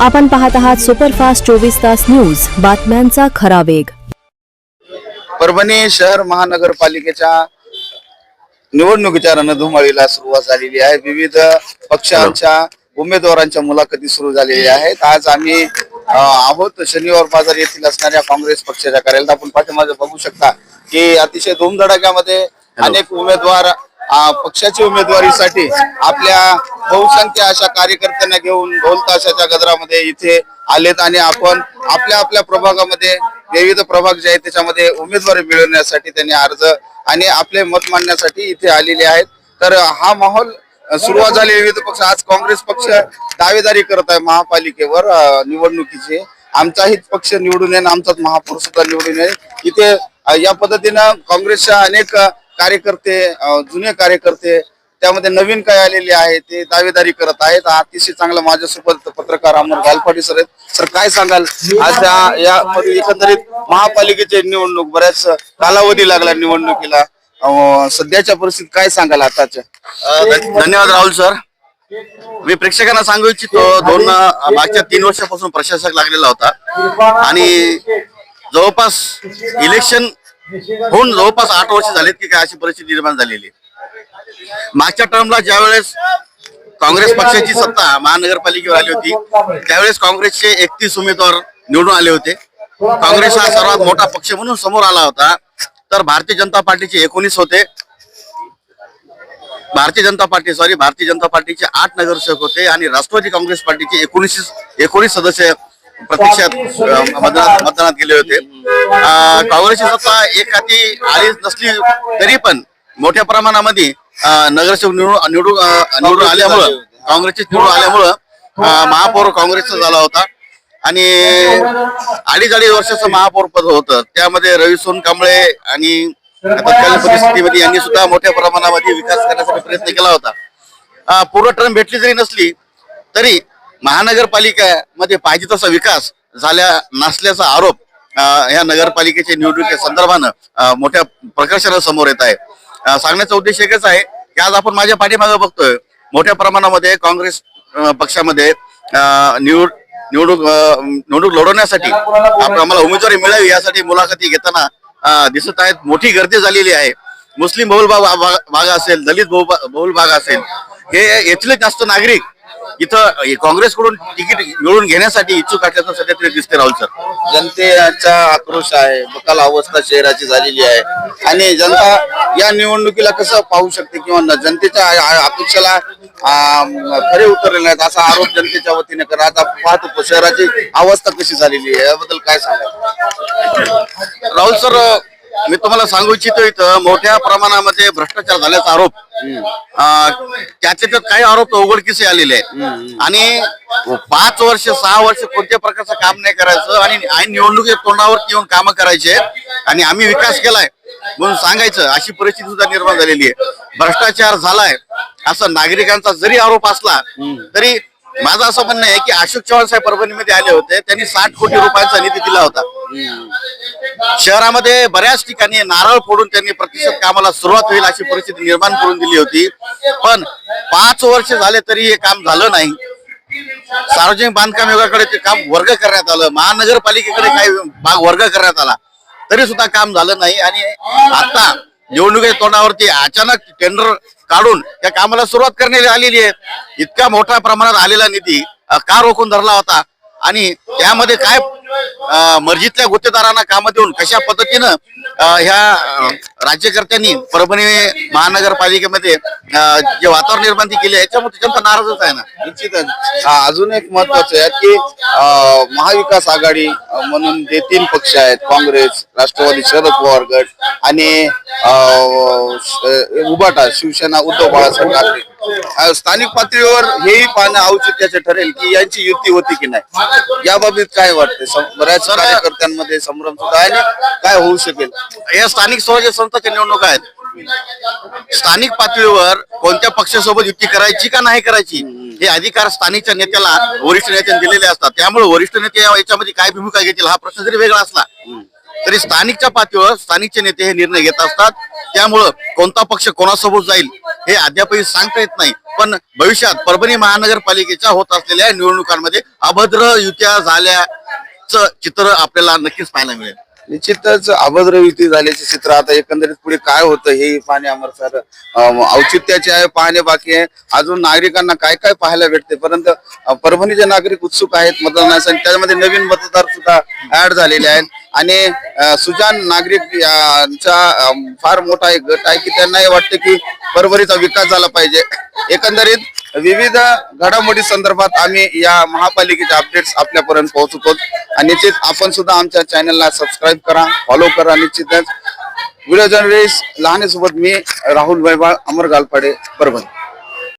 आपण पाहत आहात सुपरफास्ट चोवीस तास न्यूज. बातम्यांचा खरा वेग. परभणी शहर महानगरपालिकेच्या निवडणुकीच्या रणधुमाळीला सुरुवात झालेली आहे. विविध पक्षांच्या उमेदवारांच्या मुलाखती सुरू झालेल्या आहेत. आज आम्ही आहोत. शनिवार बाजार येथील असणाऱ्या काँग्रेस पक्षाच्या कार्यालयात. आपण पाठीमागे बघू शकता की अतिशय धुमधडाक्यामध्ये अनेक उमेदवार पक्षाच्या उमेदवारीसाठी आपल्या बहुसंख्य अशा कार्यकर्त्यांना घेऊन ढोल ताशाच्या गजरामध्ये इथे आलेत आणि आपण आपल्या आपल्या प्रभागामध्ये विविध प्रभाग जे आहेत त्याच्यामध्ये उमेदवारी मिळवण्यासाठी त्यांनी अर्ज आणि आपले मत मांडण्यासाठी इथे आलेले आहेत. तर हा माहोल सुरुवात झाली विविध पक्ष आज काँग्रेस पक्ष दावेदारी करत आहे महापालिकेवर निवडणुकीची. आमचाही पक्ष निवडून येईल आमचाच महापौर सुद्धा निवडून येईल. इथे या पद्धतीनं काँग्रेसच्या अनेक कार्यकर्ते जुने कार्यकर्ते त्यामध्ये नवीन काय आलेले आहे ते दावेदारी करत आहेत. अतिशय चांगलं माझ्यासोबत पत्रकार अमर गालपाटी सर आहेत. सर काय सांगाल? आज या- एकंदरीत महापालिकेची निवडणूक बऱ्याच कालावधी लागला निवडणुकीला. सध्याच्या परिस्थितीत काय सांगाल आताच्या? धन्यवाद राहुल सर. मी प्रेक्षकांना सांगू इच्छितो दोन मागच्या तीन वर्षापासून प्रशासक लागलेला होता. आणि जवळपास इलेक्शन होऊन जवळपास आठ वर्ष झालेत की काय अशी परिस्थिती निर्माण झालेली आहे. मागच्या टर्मला ज्यावेळेस काँग्रेस पक्षाची सत्ता महानगरपालिकेवर आली होती त्यावेळेस काँग्रेसचे एकतीस उमेदवार निवडून आले होते. काँग्रेस हा सर्वात मोठा पक्ष म्हणून समोर आला होता. तर भारतीय जनता पार्टीचे एकोणीस होते. भारतीय जनता पार्टी सॉरी भारतीय जनता पार्टीचे आठ नगरसेवक होते आणि राष्ट्रवादी काँग्रेस पार्टीचे एकोणीस एकोणीस सदस्य प्रत्यक्षात मतदानात मतदानात गेले होते. काँग्रेसची सत्ता एक हाती आली नसली तरी पण मोठ्या प्रमाणामध्ये नगरसेवक निवडून निवडून निवडून आल्यामुळं काँग्रेसचे निवडून आल्यामुळं महापौर काँग्रेसचा झाला होता. आणि अडीच अडीच वर्षाचं महापौर पद होतं. त्यामध्ये रवी सोनकांबळे आणि तत्कालीन परिस्थितीमध्ये यांनी सुद्धा मोठ्या प्रमाणामध्ये विकास करण्यासाठी प्रयत्न केला होता. पूर्ण टर्म भेटली जरी नसली तरी महानगरपालिकेमध्ये पाहिजे तसा विकास झाल्या नसल्याचा आरोप या नगरपालिकेच्या निवडणुकीच्या संदर्भानं मोठ्या प्रकर्षानं समोर येत आहे. सांगण्याचा उद्देश एकच आहे की आज आपण माझ्या पाठीमागे बघतोय मोठ्या प्रमाणामध्ये काँग्रेस पक्षामध्ये निवड निवडणूक निवडणूक लढवण्यासाठी आम्हाला उमेदवारी मिळावी यासाठी मुलाखती घेताना दिसत आहेत. मोठी गर्दी झालेली आहे. मुस्लिम बहुल भाग भाग- असेल दलित बहु- बहुल भाग असेल हे येथील जास्त नागरिक इथं काँग्रेसकडून तिकीट मिळवून घेण्यासाठी इच्छुक असल्याचं सध्या तरी दिसते राहुल सर. जनतेचा आक्रोश आहे बकाल अवस्था शहराची झालेली आहे. आणि जनता या निवडणुकीला कसं पाहू शकते किंवा जनतेच्या अपेक्षेला खरे उतरले नाहीत असा आरोप जनतेच्या वतीने कर. आता पाहतो शहराची अवस्था कशी झालेली आहे याबद्दल काय सांगा राहुल सर मी तुम्हाला सांगू इच्छितो इथं मोठ्या प्रमाणामध्ये भ्रष्टाचार झाल्याचा आरोप. अं, त्याच्या त्यात काही आरोप तर उघडकीस आलेले आहेत. आणि पाच वर्ष सहा वर्ष कोणत्या प्रकारचं काम नाही करायचं आणि ऐन निवडणुकीच्या तोंडावरती येऊन कामं करायचे आणि आम्ही विकास केलाय म्हणून सांगायचं अशी परिस्थिती सुद्धा निर्माण झालेली आहे. भ्रष्टाचार झालाय असं नागरिकांचा जरी आरोप असला तरी माझं असं म्हणणं आहे की अशोक चव्हाण साहेब परभणीमध्ये आले होते त्यांनी साठ कोटी रुपयांचा निधी दिला होता. शहरामध्ये बऱ्याच ठिकाणी नारळ फोडून त्यांनी प्रतिशत कामाला सुरुवात होईल अशी परिस्थिती निर्माण करून दिली होती. पण पाच वर्ष झाले तरी हे काम झालं नाही. सार्वजनिक बांधकाम विभागाकडे ते काम वर्ग करण्यात आलं. महानगरपालिकेकडे काही भाग वर्ग करण्यात आला. तरी सुद्धा काम झालं नाही आणि आता निवडणुकीच्या तोंडावरती अचानक टेंडर काढून त्या कामाला सुरुवात करण्यात आलेली आहे. इतक्या मोठ्या प्रमाणात आलेला निधी का रोखून धरला होता? आणि त्यामध्ये काय मर्जीतल्या गुत्तेदारांना कामं देऊन कशा पद्धतीनं ह्या राज्यकर्त्यांनी परभणी महानगरपालिकेमध्ये जे वातावरण निर्माण केले याच्यामध्ये जनता नाराजच आहे ना? निश्चितच. अजून एक महत्वाचं आहे की महाविकास आघाडी म्हणून जे तीन पक्ष आहेत काँग्रेस राष्ट्रवादी शरद पवार गट आणि उभाटा शिवसेना उद्धव बाळासाहेब ठाकरे. स्थानिक पातळीवर हेही पाहणं औचित्याचं ठरेल की यांची युती होती की नाही. याबाबत काय वाटते बऱ्याच कार्यकर्त्यांमध्ये संभ्रम सुद्धा आहे काय होऊ शकेल? या स्थानिक स्वराज्य संस्थाच्या निवडणूक आहेत. स्थानिक पातळीवर कोणत्या पक्षासोबत युती करायची का नाही करायची हे अधिकार स्थानिकच्या नेत्याला वरिष्ठ नेत्याने दिलेले असतात. त्यामुळे वरिष्ठ नेते याच्यामध्ये काय भूमिका घेतील हा प्रश्न जरी वेगळा असला तरी स्थानिकच्या पातळीवर स्थानिकचे नेते हे निर्णय घेत असतात. त्यामुळं कोणता पक्ष कोणासोबत जाईल हे अद्यापही सांगता येत नाही. पण भविष्यात परभणी महानगरपालिकेच्या होत असलेल्या निवडणुकांमध्ये अभद्र युत्या झाल्याचं चित्र आपल्याला नक्कीच पाहायला मिळेल. निश्चितच अभद्र युती झाल्याचे चित्र आता एकंदरीत पुढे काय होतं हे पाहणे आम्हाला सर औचित्याचे आहे पाहणे बाकी आहे. अजून नागरिकांना काय काय पाहायला भेटते? परंतु परभणीचे नागरिक उत्सुक आहेत मतदानासाठी त्यामध्ये नवीन मतदार सुद्धा ऍड झालेले आहेत. आणि सुजान नागरिक यांचा फार मोठा एक गट आहे की त्यांनाही वाटते की परभणीचा विकास झाला पाहिजे. एकंदरीत विविध घडामोडी संदर्भात आम्ही या महापालिकेचे अपडेट्स आपल्यापर्यंत पोहोचवतो. आणि निश्चित आपण सुद्धा आमच्या चॅनलला सबस्क्राईब करा फॉलो करा निश्चितच. व्हिडिओ जर्नलिस्ट लहानेसोबत मी राहुल वैभव अमर गालपाडे परभणी.